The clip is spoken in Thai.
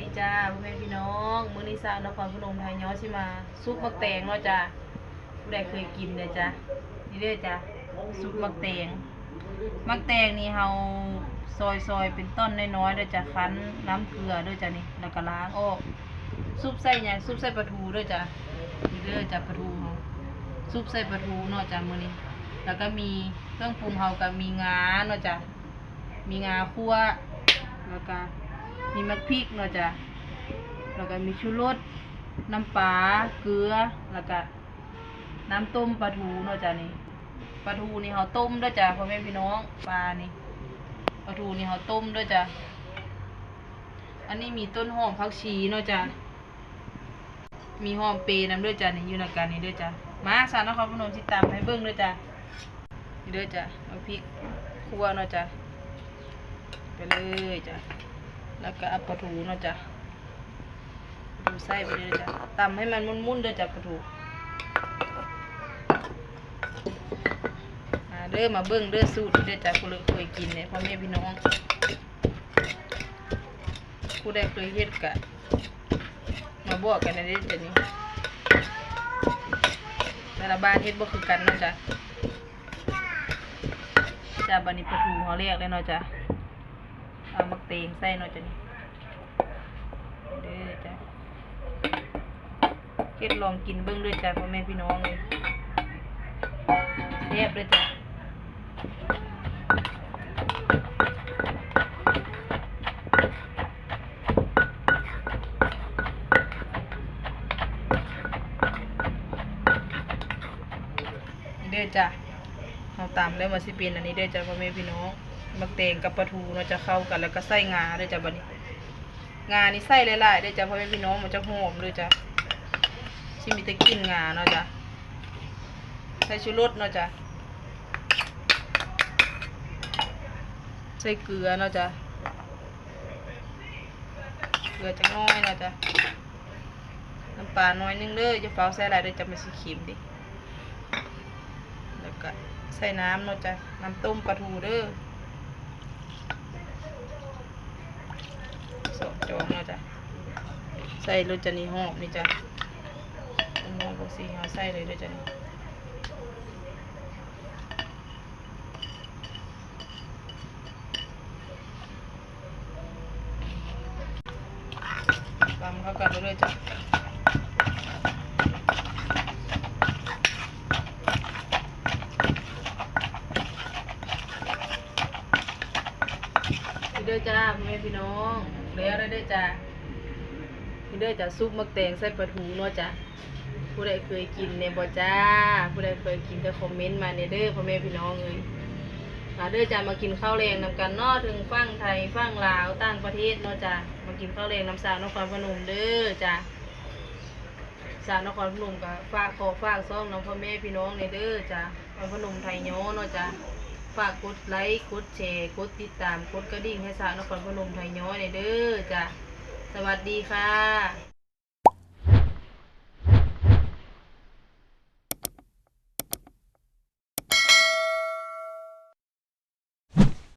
ดีจ้าพ่อแม่พี่น้องมื้อนี้สาวนครพนมไทยย้อสิมาซุปมักแตงเนาะจ้าผู้ใดเคยกินเด้อจ้านี่เด้อจ้าซุปมักแตงมักแตงนี่เฮาซอยซอยๆเป็นต้นน้อยๆด้อจ้าคั้นน้ำเกลือด้อจ้านี่แล้วก็ล้างออกซุปใส่หยังซุปใส่ปลาทูด้อจ้านี่เด้อจ้าปลาทูเฮาซุปใส่ปลาทูเนาะจ้ามื้อนี้ แล้วก็มีเครื่องปรุงเฮาก็มีงาเนาะจ้ามีงาคั่วแล้วก็ มีมะพริกเนาะจ้ะแล้วก็มีชูรสน้ำปลาเกลือแล้วก็น้ำต้มปลาทูเนาะจ้ะนี่ปลาทูนี่เขาต้มด้วยจ้ะพ่อแม่พี่น้องปลานี่ปลาทูนี่เขาต้มด้วยจ้ะอันนี้มีต้นหอมผักชีเนาะจ้ะมีหอมเปรย์น้ำด้วยจ้ะนี่อยู่ในกันนี่ด้วยจ้ะมาสารนครพนมที่ตามให้เบิ้งด้วยจ้ะนี่ด้วยจ้ะมะพริกคั่วเนาะจ้ะไปเลยจ้ะ แล้วก็เอาปลาทูเนาะจ้ะปลาทูใส่ไปเลยจ้ะตำให้มันมุนๆเด้อจ้ะปลาทูมาเด้อมาเบิ่งเด้อสูตรเด้อจ้ะผู้ใดเคยกินเนี่ยพ่อแม่พี่น้องผู้ใดเคยเฮ็ดกะมาบอกกันในเด้อจ้ะนี่แต่ละบ้านเฮ็ดบ่คือกันเนาะจ้ะจ้ะบัดนี้ปลาทูเฮาเรียกเลยเนาะจ้ะ เอามักเตงใส่หน่อยจ้ะนี่เด้อจ้ะเก็ดลองกินเบิ้งด้วยจ้ะพ่อแม่พี่น้องเลยแซ่บด้วยจ้ะเด้อจ้ะเราตามแล้วมาสิเป็นอันนี้เด้อจ้ะพ่อแม่พี่น้อง มักแตงกับปลาทูเนาะจะเข้ากันแล้วก็ใส่งาด้วยจ้ะบัดนี้ งานี่ใส่หลายๆด้วยจ้ะเพราะแม่พี่น้องมันจะหอมด้วยจ้ะชิมีแต่กลินงาเนาะจ้ะใส่ชูรสเนาะจ้ะใส่เกลือเนาะจ้ะเกลือจะน้อยเนาะจ้ะน้ำปลาน้อยนึงเด้อจะเฝ้าใส่หลายเด้อจ้ะมันสิเค็มดิแล้วก็ใส่น้ำเนาะจ้ะน้ำต้มปลาทูเด้อ สองจองเนาะจ้ะใส่รสจะนี่หอมนี่จ้ะหอมพวกสีเอาใส่เลยด้วยจ้ะนี่ตำเข้ากันเรื่อยๆจ้ะพี่เด้อจ้าแม่พี่น้อง แล้วได้อเด้จ้าพี่เด้อจ้าซุปมักแตงใส่ปลาทูเนาะจ้ะผู้ใดเคยกินเนี่ยบ่จ้า ผู้ใดเคยกินก็คอมเมนต์มาเนี่ยเด้อพ่อแม่พี่น้องเลยมาเด้อจ้ามากินข้าวแรงนำกันนาะถึงฟั่งไทยฟั่งลาวต่างประเทศเนาะจ้ามากินข้าวแรงน้ำสาวนครพนมเด้อจ้าสาวนครพนมก็ฝากขอฝากซ่องน้องพ่อแม่พี่น้องเนี่ยเด้อจ้านครพนมไทยโยเนาะจ้า ฝากกดไลค์กดแชร์กดติดตามกดกระดิ่งให้สาวนครพนมไทยย้อยหนอยเด้อจ้ะสวัสดีค่ะ